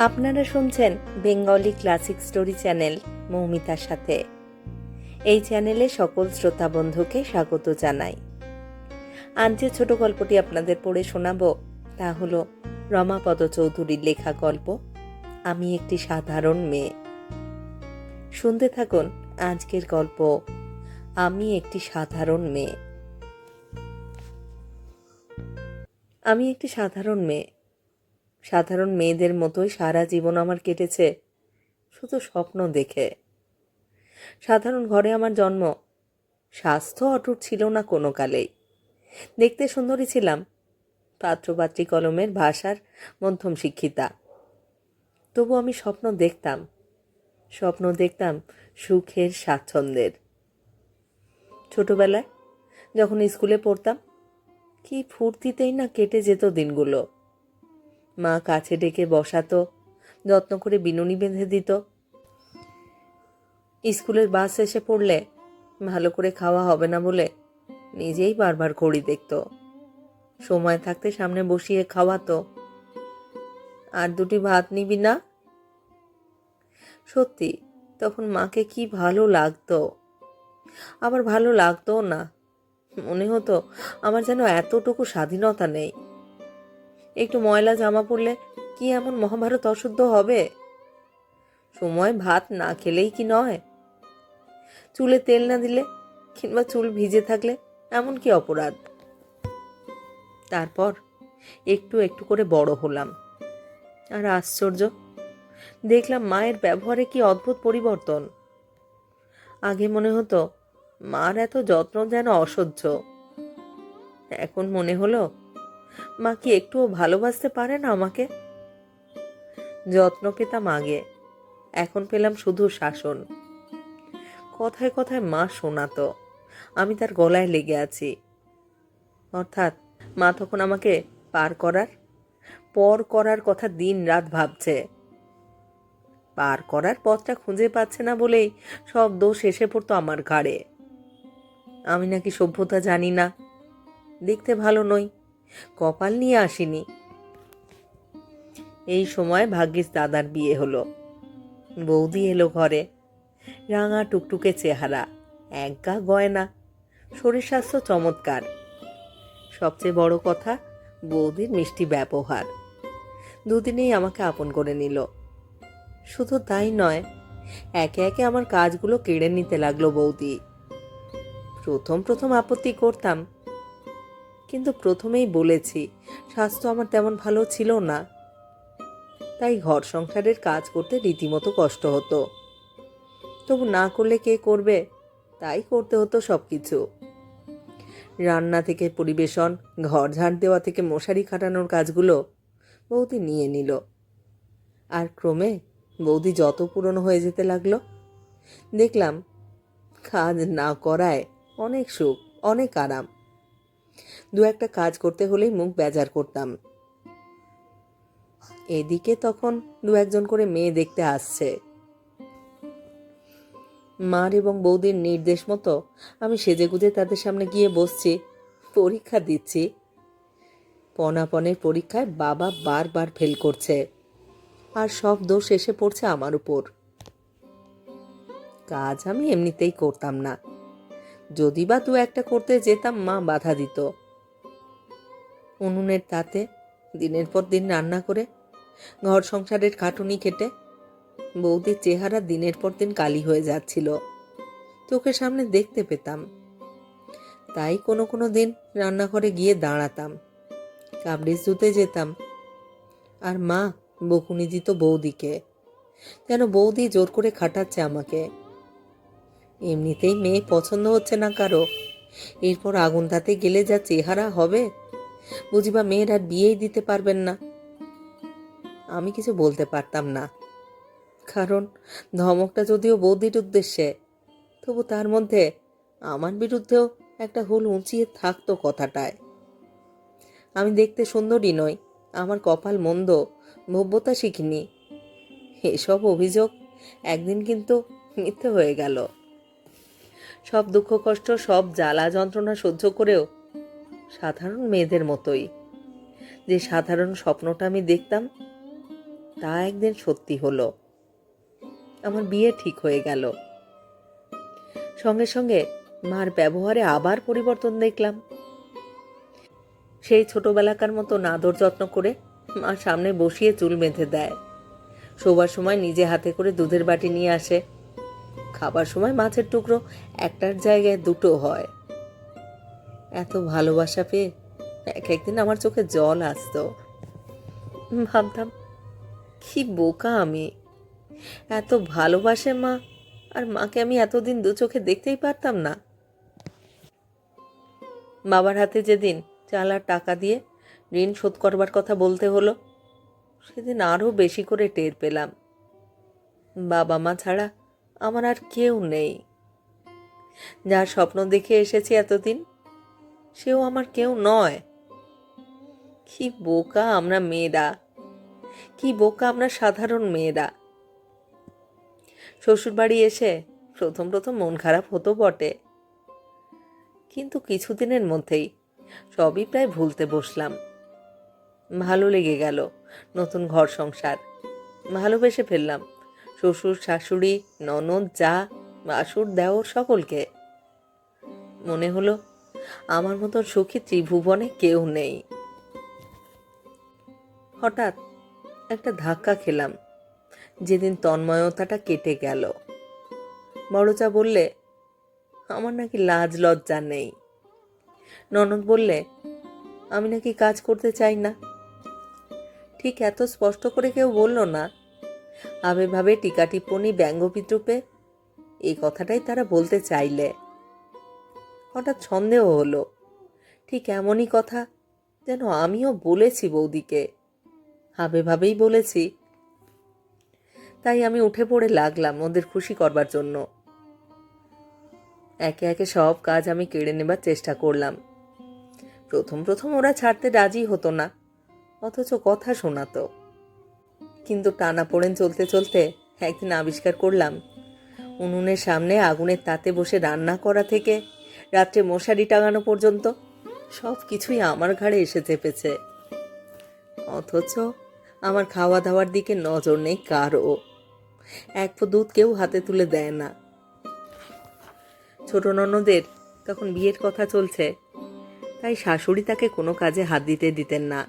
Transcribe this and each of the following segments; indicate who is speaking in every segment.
Speaker 1: আপনারা শুনছেন Bengali classic story channel মৌমিতার সাথে। এই চ্যানেলে সকল শ্রোতা বন্ধুকে স্বাগত জানাই। আজ যে ছোট গল্পটি আপনাদের পড়ে শোনাব, তা হল রমাপদ চৌধুরীর লেখা গল্প, আমি একটি সাধারণ মেয়ে। শুনতে থাকুন আজকের গল্প, আমি একটি সাধারণ মেয়ে। আমি একটি সাধারণ মেয়ে। সাধারণ মেয়েদের মতোই সারা জীবন আমার কেটেছে, শুধু স্বপ্ন দেখে। সাধারণ ঘরে আমার জন্ম। স্বাস্থ্য অটুট ছিল না কোনো কালেই দেখতে সুন্দরী ছিলাম। পাত্রপাত্রী কলমের ভাষার মধ্যম শিক্ষিতা। তবু আমি স্বপ্ন দেখতাম। স্বপ্ন দেখতাম সুখের স্বাচ্ছন্দ্যের। ছোটবেলায় যখন স্কুলে পড়তাম, কি ফুর্তিতেই না কেটে যেত দিনগুলো। মা কাছে ডেকে বসাতো, যত্ন করে বিনুনি বেঁধে দিত। স্কুলের বাস এসে পড়লে ভালো করে খাওয়া হবে না বলে নিজেই বারবার ঘড়ি দেখতো। সময় থাকতে সামনে বসিয়ে খাওয়াতো। আর দুটি ভাত নিবি না? সত্যি, তখন মাকে কি ভালো লাগতো। আবার ভালো লাগতো না। মনে হতো আমার যেন এতটুকু স্বাধীনতা নেই। একটু ময়লা জামা পরলে কি এমন মহাভারত অশুদ্ধ হবে? সময় ভাত না খেলেই কি নয়? চুলে তেল না দিলে কিংবা চুল ভিজে থাকলে এমন কি অপরাধ? তারপর একটু একটু করে বড় হলাম। আর আশ্চর্য, দেখলাম মায়ের ব্যবহারে কি অদ্ভুত পরিবর্তন। আগে মনে হতো, মার এত যত্ন যেন অসহ্য। এখন মনে হলো মা কি একটুও ভালোবাসতে পারে না আমাকে? যত্ন পেতাম আগে এখন পেলাম শুধু শাসন। কথায় কথায় মা শোনাতো। আমি তার গলায় লেগে আছি। অর্থাৎ মা তখন আমাকে পার করার, পর করার কথা দিন রাত ভাবছে। পার করার পথটা খুঁজে পাচ্ছে না বলেই সব দোষ এসে পড়তো আমার ঘাড়ে। আমি নাকি সভ্যতা জানি না। দেখতে ভালো নই। কপাল নিয়ে আসিনি। এই সময় ভাগ্যিস দাদার বিয়ে হলো। বৌদি এলো ঘরে। রাঙা টুকটুকে চেহারা, এক গা গয়না, শরীর স্বাস্থ্য চমৎকার। সবচেয়ে বড় কথা, বৌদির মিষ্টি ব্যবহার। দুদিনেই আমাকে আপন করে নিল। শুধু তাই নয়, একে একে আমার কাজগুলো কেড়ে নিতে লাগল বৌদি। প্রথম প্রথম আপত্তি করতাম কিন্তু প্রথমেই বলেছি, স্বাস্থ্য আমার তেমন ভালো ছিল না। তাই ঘর সংসারের কাজ করতে রীতিমতো কষ্ট হতো। তবু না করলে কে করবে? তাই করতে হতো সব কিছু রান্না থেকে পরিবেশন, ঘর ঝাড় দেওয়া থেকে মশারি খাটানোর কাজগুলো বৌদি নিয়ে নিল। আর ক্রমে বৌদি যত পুরনো হয়ে যেতে লাগল, দেখলাম কাজ না করায় অনেক সুখ, অনেক আরাম। দু একটা কাজ করতে হলেই মুখ বেজার করতাম। এদিকে তখন দু একজন করে মেয়ে দেখতে আসছে। মার এবং বৌদির নির্দেশ মতো আমি সেজেগুজে তাদের সামনে গিয়ে বসছি, পরীক্ষা দিচ্ছি। পনাপনের পরীক্ষায় বাবা বারবার ফেল করছে আর সব দোষ এসে পড়ছে আমার উপর। কাজ আমি এমনিতেই করতাম না। যদি বা দু একটা করতে যেতাম, মা বাধা দিত। উনুনের তাতে দিনের পর দিন রান্না করে, ঘর সংসারের খাটুনি খেটে, বৌদির চেহারা দিনের পর দিন কালি হয়ে যাচ্ছিল। চোখের সামনে দেখতে পেতাম। তাই কোনো কোনো দিন রান্নাঘরে গিয়ে দাঁড়াতাম কাবড়িস ধুতে যেতাম। আর মা বকুনি দিত বৌদিকে, যেন বৌদি জোর করে খাটাচ্ছে আমাকে। এমনিতেই মেয়ে পছন্দ হচ্ছে না কারও। এরপর আগুন তাতে গেলে যা চেহারা হবে বুঝিবা মেয়ের আর বিয়েই দিতে পারবেন না। আমি কিছু বলতে পারতাম না। কারণ ধমকটা যদিও বৌদির উদ্দেশ্যে, তবু তার মধ্যে আমার বিরুদ্ধেও একটা হুল উঁচিয়ে থাকতো কথাটায়। আমি দেখতে সুন্দরী নই, আমার কপাল মন্দ, ভব্যতা শিখিনি। এসব অভিযোগ একদিন কিন্তু মিথ্যে হয়ে গেল। সব দুঃখ কষ্ট, সব জ্বালা যন্ত্রণা সহ্য করেও সাধারণ মেয়েদের মতোই। যে সাধারণ স্বপ্নটা আমি দেখতাম, তা একদিন সত্যি হলো। আমার বিয়ে ঠিক হয়ে গেল। সঙ্গে সঙ্গে মার ব্যবহারে আবার পরিবর্তন দেখলাম। সেই ছোটবেলাকার মতো নাদর যত্ন করে মা সামনে বসিয়ে চুল বেঁধে দেয়। শোবার সময় নিজে হাতে করে দুধের বাটি নিয়ে আসে। খাবার সময় মাছের টুকরো একটার জায়গায় দুটো হয়। এত ভালোবাসা পেয়ে এক একদিন আমার চোখে জল আসতো। ভাবতাম, কি বোকা আমি। এত ভালোবাসে মা, আর মাকে আমি এতদিন দু চোখে দেখতেই পারতাম না। বাবার হাতে যেদিন চাল আর টাকা দিয়ে ঋণ শোধ করবার কথা বলতে হলো, সেদিন আরও বেশি করে টের পেলাম। বাবা মা ছাড়া আমার আর কেউ নেই। যার স্বপ্ন দেখে এসেছি এতদিন সেও আমার কেউ নয়। কি বোকা আমরা মেয়েরা। কি বোকা আমরা সাধারণ মেয়েরা। শ্বশুরবাড়ি এসে প্রথম প্রথম মন খারাপ হতো বটে। কিন্তু কিছুদিনের মধ্যেই সবই প্রায় ভুলতে বসলাম। ভালো লেগে গেল নতুন ঘর সংসার। ভালোবেসে ফেললাম শ্বশুর, শাশুড়ি, ননদ, যা বাসুর দেওর সকলকে। মনে হলো আমার মতন সুখী ত্রিভুবনে কেউ নেই। হঠাৎ একটা ধাক্কা খেলাম। যেদিন তন্ময়তাটা কেটে গেল। বড়চা বললে, আমার নাকি লাজ লজ্জা নেই। ননদ বললে, আমি নাকি কাজ করতে চাই না। ঠিক এত স্পষ্ট করে কেউ বলল না। আবেভাবে টিকা টিপ্পণী ব্যঙ্গ বিদ্রুপে এই কথাটাই তারা বলতে চাইলে। হঠাৎ সন্দেহ হলো। ঠিক এমনই কথা যেন আমিও বলেছি বৌদিকে। হাবে ভাবেই বলেছি। তাই আমি উঠে পড়ে লাগলাম ওদের খুশি করবার জন্য। একে একে সব কাজ আমি কেড়ে নেবার চেষ্টা করলাম। প্রথম প্রথম ওরা ছাড়তে রাজি হতো না, অথচ কথা শোনাতো। কিন্তু টানা পড়েন চলতে চলতে একদিন আবিষ্কার করলাম, উনুনের সামনে আগুনের তাতে বসে রান্না করা থেকে রাত্রে মশারি টাঙানো পর্যন্ত সব কিছুই আমার ঘাড়ে এসে চেপেছে। অথচ আমার খাওয়া দাওয়ার দিকে নজর নেই কারও। এক দুধ কেউ হাতে তুলে দেয় না। ছোট ননদের তখন বিয়ের কথা চলছে, তাই শাশুড়ি তাকে কোনো কাজে হাত দিতে দিতেন না।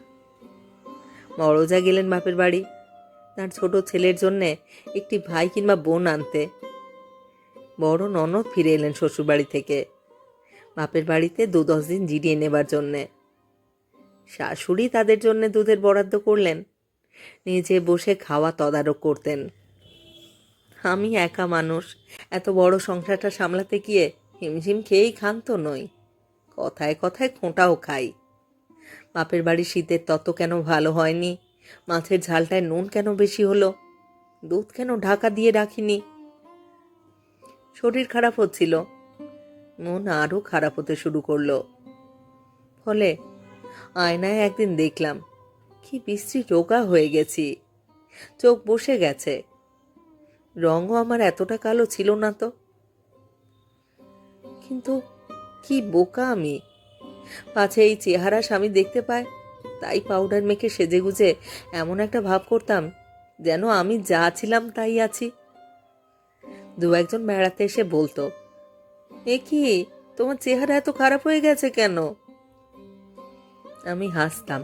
Speaker 1: বড়জা গেলেন বাপের বাড়ি। তার ছোট ছেলের জন্যে একটি ভাই কিংবা বোন আনতে। বড় ননদ ফিরে এলেন শ্বশুরবাড়ি থেকে। বাপের বাড়িতে দু দশ দিন জিরিয়ে নেবার জন্যে। শাশুড়ি তাদের জন্য দুধের বরাদ্দ করলেন। নিজে বসে খাওয়া তদারক করতেন। আমি একা মানুষ, এত বড় সংসারটা সামলাতে গিয়ে হিমঝিম খেয়েই ক্ষান্ত নই। কথায় কথায় খোঁটাও খাই। বাপের বাড়ি শীতের তত কেন ভালো হয়নি? মাছের ঝালটায় নুন কেন বেশি হলো? দুধ কেন ঢাকা দিয়ে রাখিনি? শরীর খারাপ হচ্ছিল। মন আরও খারাপ হতে শুরু করল। ফলে আয়নায় একদিন দেখলাম, কি বিশ্রী রোগা হয়ে গেছি। চোখ বসে গেছে। রঙও আমার এতটা কালো ছিল না তো। কিন্তু কি বোকা আমি। পাছে এই চেহারা স্বামী দেখতে পায়, তাই পাউডার মেখে সেজে গুজে এমন একটা ভাব করতাম, যেন আমি যা ছিলাম তাই আছি। দু একজন বেড়াতে এসে বলতো এ কি? তোমার চেহারা এত খারাপ হয়ে গেছে কেন? আমি হাসতাম,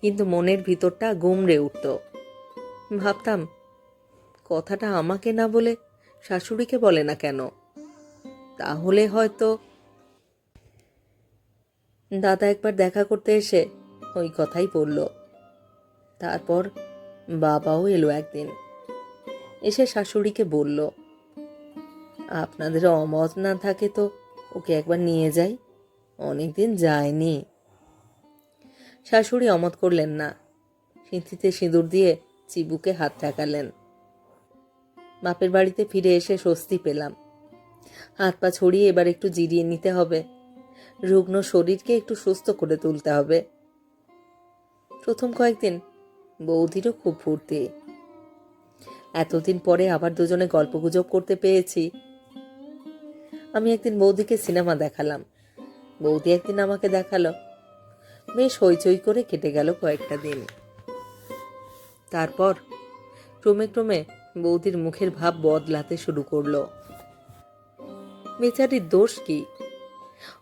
Speaker 1: কিন্তু মনের ভিতরটা গুমড়ে উঠত। ভাবতাম, কথাটা আমাকে না বলে শাশুড়িকে বলে না কেন? তাহলে হয়তো দাদা একবার দেখা করতে এসে ওই কথাই বলল। তারপর বাবাও এলো একদিন, এসে শাশুড়িকে বলল আপনাদের অমত না থাকে তো ওকে একবার নিয়ে যাই। অনেকদিন যায়নি। শাশুড়ি অমত করলেন না। সিঁথিতে সিঁদুর দিয়ে চিবুকে হাত ঠেকালেন। বাপের বাড়িতে ফিরে এসে স্বস্তি পেলাম। হাত পা ছড়িয়ে এবার একটু জিরিয়ে নিতে হবে। রুগ্ন শরীরকে একটু সুস্থ করে তুলতে হবে। প্রথম কয়েকদিন বৌদিরও খুব ফুর্তি। এতদিন পরে আবার দুজনে গল্পগুজব করতে পেয়েছি। আমি একদিন বৌদিকে সিনেমা দেখালাম। বৌদি একদিন আমাকে দেখাল। বেশ হইচই করে কেটে গেল কয়েকটা দিন। তারপর ক্রমে ক্রমে বৌদির মুখের ভাব বদলাতে শুরু করল। বেচারির দোষ কি?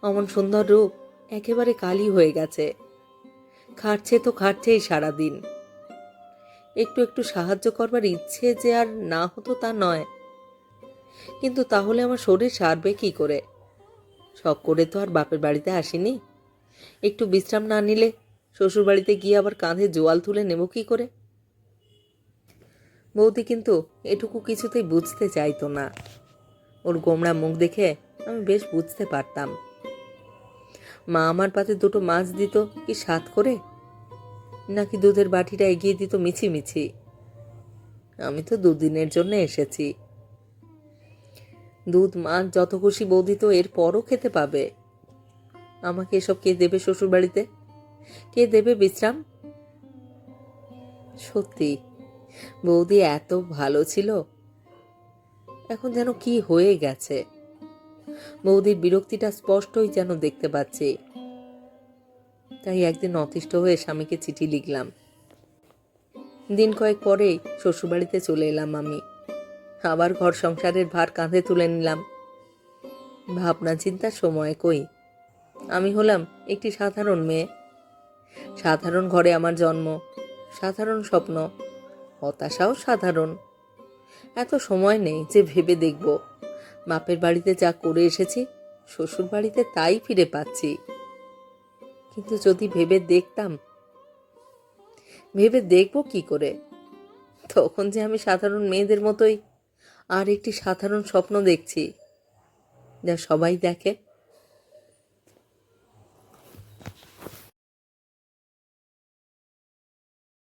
Speaker 1: অমন সুন্দর রূপ একেবারে কালি হয়ে গেছে। খাটছে তো খাটছেই সারাদিন। একটু একটু সাহায্য করবার ইচ্ছে যে আর না হতো তা নয়। কিন্তু তাহলে আমার শরীর সারবে কি করে? শখ করে তো আর বাপের বাড়িতে আসিনি। একটু বিশ্রাম না নিলে শ্বশুর বাড়িতে গিয়ে আবার কাঁধে জোয়াল তুলে নেব কি করে? বৌদি কিন্তু এটুকু কিছুতেই বুঝতে চাইতো না। ওর গোমড়া মুখ দেখে আমি বেশ বুঝতে পারতাম। মা আমার পাতে দুটো মাছ দিত কি স্বাদ করে? নাকি দুধের বাটিটা এগিয়ে দিত মিছি মিছি আমি তো দুদিনের জন্য এসেছি। দুধ, মাছ যত খুশি বৌদি তো এর পরও খেতে পাবে। আমাকে এসব কে দেবে শ্বশুর বাড়িতে কে দেবে বিশ্রাম? সত্যি, বৌদি এত ভালো ছিল। এখন যেন কি হয়ে গেছে? বৌদির বিরক্তিটা স্পষ্টই যেন দেখতে পাচ্ছি। তাই একদিন অতিষ্ঠ হয়ে স্বামীকে চিঠি লিখলাম। দিন কয়েক পরেই শ্বশুরবাড়িতে চলে এলাম আমি। আবার ঘর সংসারের ভার কাঁধে তুলে নিলাম। ভাবনা চিন্তা সময় কই? আমি হলাম একটি সাধারণ মেয়ে। সাধারণ ঘরে আমার জন্ম, সাধারণ স্বপ্ন, হতাশাও সাধারণ। এত সময় নেই যে ভেবে দেখব। বাপের বাড়িতে যা করে এসেছি, শ্বশুর বাড়িতে তাই ফিরে পাচ্ছি। কিন্তু যদি ভেবে দেখতাম, ভেবে দেখব কি করে? তখন যে আমি সাধারণ মেয়েদের মতোই আর একটি সাধারণ স্বপ্ন দেখছি যা সবাই দেখে।